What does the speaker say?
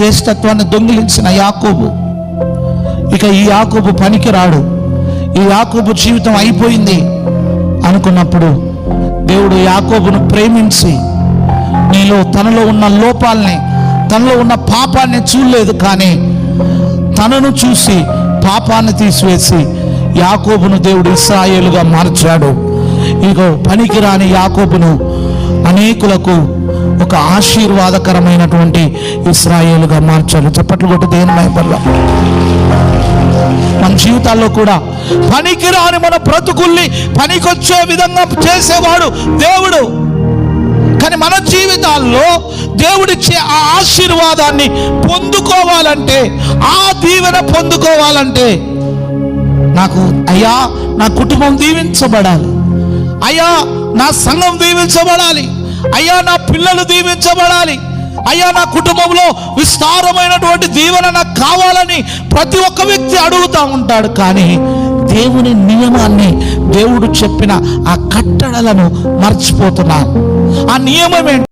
జ్యేష్ఠత్వాన్ని దొంగిలించిన యాకోబు. ఇక ఈ యాకోబు పనికిరాడు. ఈ యాకోబు జీవితం అయిపోయింది అనుకున్నప్పుడు దేవుడు యాకోబును ప్రేమించి నీలో తనలో ఉన్న లోపాలని తనలో ఉన్న పాపాన్ని చూడలేదు కానీ తనను చూసి పాపాన్ని తీసివేసి యాకోబును దేవుడు ఇస్రాయేలుగా మార్చాడు. ఇగో పనికిరాని యాకోబును అనేకులకు ఒక ఆశీర్వాదకరమైనటువంటి ఇస్రాయేలుగా మార్చాలి చప్పట్లు కొట్టు దేని మైపల్లో మన జీవితాల్లో కూడా పనికిరాని మన బ్రతుకుల్ని పనికొచ్చే విధంగా చేసేవాడు దేవుడు. కానీ మన జీవితాల్లో దేవుడిచ్చే ఆ ఆశీర్వాదాన్ని పొందుకోవాలంటే ఆ దీవెన పొందుకోవాలంటే నాకు అయ్యా నా కుటుంబం దీవించబడాలి. అయ్యా నా సంఘం దీవించబడాలి. అయ్యా నా పిల్లలు దీవించబడాలి. అయ్యా నా కుటుంబంలో విస్తారమైనటువంటి దీవెన నాకు కావాలని ప్రతి ఒక్క వ్యక్తి అడుగుతూ ఉంటాడు. కానీ దేవుని నియమాన్ని దేవుడు చెప్పిన ఆ కట్టడలను మర్చిపోతున్నారు ఆ నియమం ఏంటి?